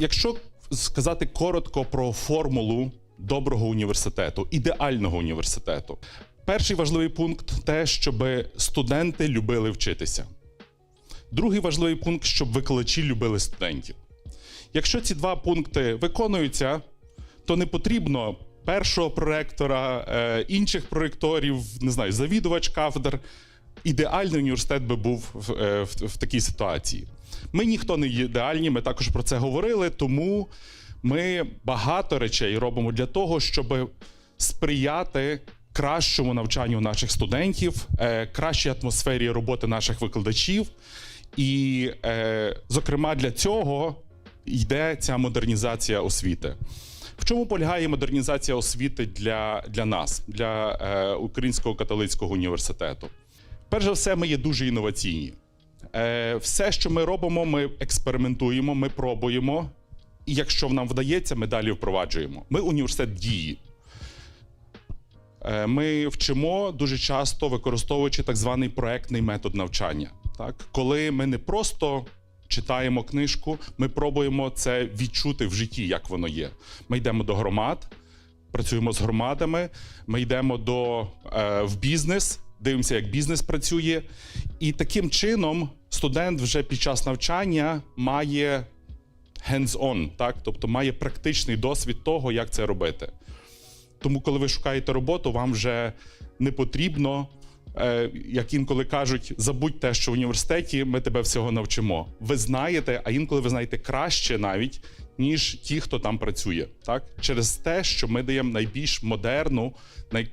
якщо сказати коротко про формулу доброго університету, ідеального університету, перший важливий пункт те, щоб студенти любили вчитися. Другий важливий пункт, щоб викладачі любили студентів. Якщо ці два пункти виконуються, то не потрібно першого проректора, е, інших проректорів, не знаю, завідувач кафедр. Ідеальний університет би був в, е, в, в такій ситуації. Ми ніхто не ідеальні, ми також про це говорили, тому ми багато речей робимо для того, щоб сприяти кращому навчанню наших студентів, е, кращій атмосфері роботи наших викладачів. І, е, зокрема, для цього йде ця модернізація освіти. В чому полягає модернізація освіти для, для нас, для Українського католицького університету? Перш за все, ми є дуже інноваційні. Е, все, що ми робимо, ми експериментуємо, ми пробуємо. І якщо нам вдається, ми далі впроваджуємо. Ми університет дії. Е, Ми вчимо дуже часто використовуючи так званий проектний метод навчання. Так? Коли ми не просто читаємо книжку, ми пробуємо це відчути в житті, як воно є. Ми йдемо до громад, працюємо з громадами, ми йдемо до, е, в бізнес, дивимося, як бізнес працює. І таким чином студент вже під час навчання має hands-on, так? тобто має практичний досвід того, як це робити. Тому, коли ви шукаєте роботу, вам вже не потрібно, е, як інколи кажуть, забудь те, що в університеті ми тебе всього навчимо. Ви знаєте, а інколи ви знаєте краще навіть, ніж ті, хто там працює. Так? Через те, що ми даємо найбільш модерну, най,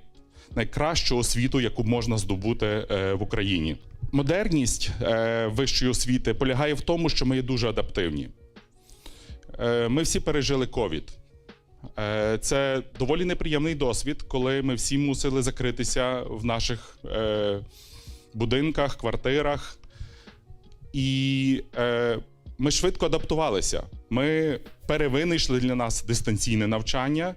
найкращу освіту, яку можна здобути е, в Україні. Модерність е, вищої освіти полягає в тому, що ми є дуже адаптивні. Е, Ми всі пережили ковід. Це доволі неприємний досвід, коли ми всі мусили закритися в наших будинках, квартирах. І ми швидко адаптувалися. Ми перевинайшли для нас дистанційне навчання.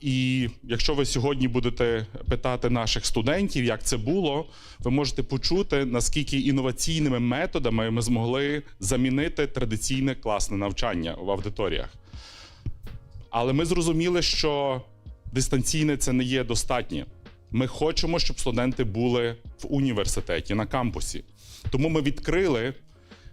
І якщо ви сьогодні будете питати наших студентів, як це було, ви можете почути, наскільки інноваційними методами ми змогли замінити традиційне класне навчання в аудиторіях. Але ми зрозуміли, що дистанційне це не є достатнє. Ми хочемо, щоб студенти були в університеті на кампусі. Тому ми відкрили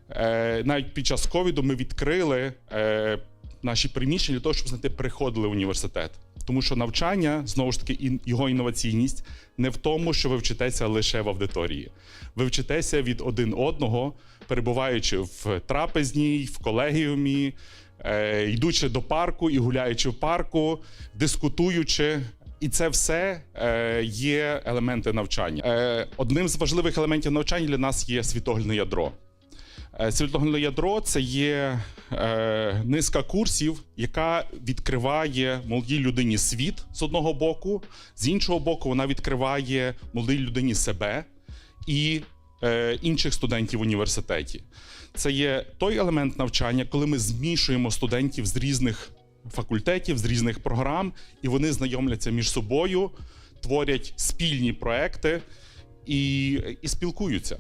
е, навіть під час ковіду. Ми відкрили е, наші приміщення для того, щоб студенти приходили в університет. Тому що навчання знову ж таки його інноваційність не в тому, що ви вчитеся лише в аудиторії. Ви вчитеся від один одного, перебуваючи в трапезній, в колегіумі, е, йдучи до парку і гуляючи в парку, дискутуючи. І це все е, є елементи навчання. Е, одним з важливих елементів навчання для нас є світоглядне ядро. Е, Світоглядне ядро це є е, низка курсів, яка відкриває молодій людині світ з одного боку, з іншого боку, вона відкриває молодій людині себе і е, інших студентів в університеті. Це є той елемент навчання, коли ми змішуємо студентів з різних факультетів, з різних програм, і вони знайомляться між собою, творять спільні проекти і, і спілкуються.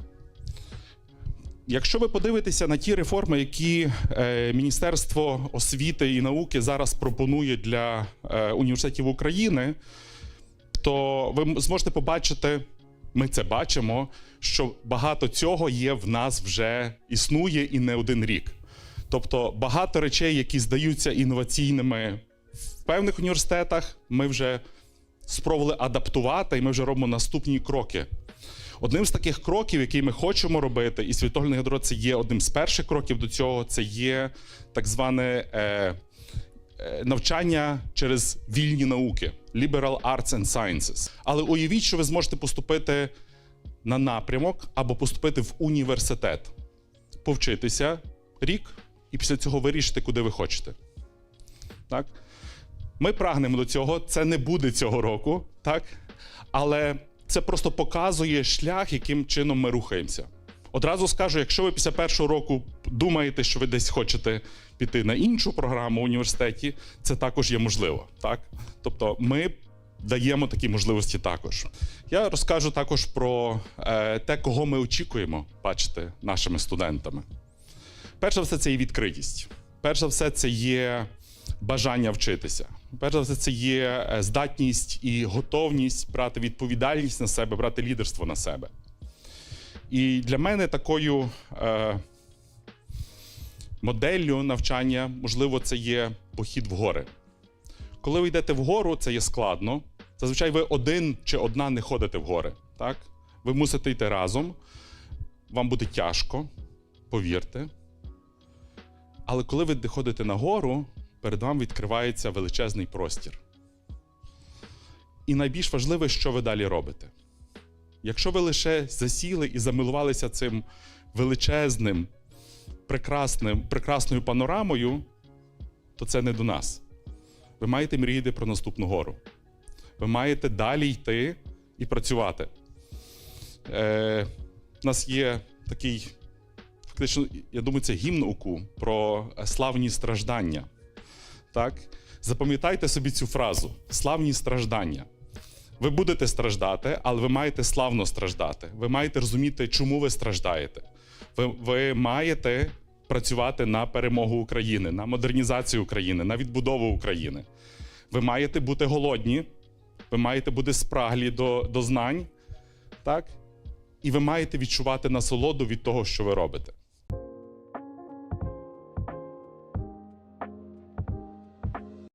Якщо ви подивитеся на ті реформи, які е, Міністерство освіти і науки зараз пропонує для е, університетів України, то ви зможете побачити, ми це бачимо, що багато цього є в нас вже існує і не один рік. Тобто багато речей, які здаються інноваційними в певних університетах, ми вже спробували адаптувати, і ми вже робимо наступні кроки. Одним з таких кроків, який ми хочемо робити, і світоглядне ядро це є одним з перших кроків до цього, це є так зване е, е, навчання через вільні науки Liberal Arts and Sciences. Але уявіть, що ви зможете поступити на напрямок або поступити в університет, повчитися рік, і після цього вирішити, куди ви хочете. Так? Ми прагнемо до цього, це не буде цього року, так? але це просто показує шлях, яким чином ми рухаємося. Одразу скажу, якщо ви після першого року думаєте, що ви десь хочете піти на іншу програму в університеті, це також є можливо. Так? Тобто ми даємо такі можливості також. Я розкажу також про е, те, кого ми очікуємо бачити нашими студентами. Перш за все, це і відкритість. перш за все, це є бажання вчитися. Перш за все, це є е, здатність і готовність брати відповідальність на себе, брати лідерство на себе. І для мене такою е, моделлю навчання, можливо, це є похід в гори. Коли ви йдете вгору, це є складно. Зазвичай ви один чи одна не ходите в гори. Так? Ви мусите йти разом. Вам буде тяжко, повірте. Але коли ви ходите на гору, перед вами відкривається величезний простір. І найбільш важливе, що ви далі робите. Якщо ви лише засіли і замилувалися цим величезним, прекрасним, прекрасною панорамою, то це не до нас. Ви маєте мріяти про наступну гору. Ви маєте далі йти і працювати. Е, у нас є такий, фактично, я думаю, це гімн УКУ про славні страждання. Так? Запам'ятайте собі цю фразу: славні страждання. Ви будете страждати, але ви маєте славно страждати. Ви маєте розуміти, чому ви страждаєте. Ви, ви маєте працювати на перемогу України, на модернізацію України, на відбудову України. Ви маєте бути голодні, ви маєте бути спраглі до, до знань, так? і ви маєте відчувати насолоду від того, що ви робите.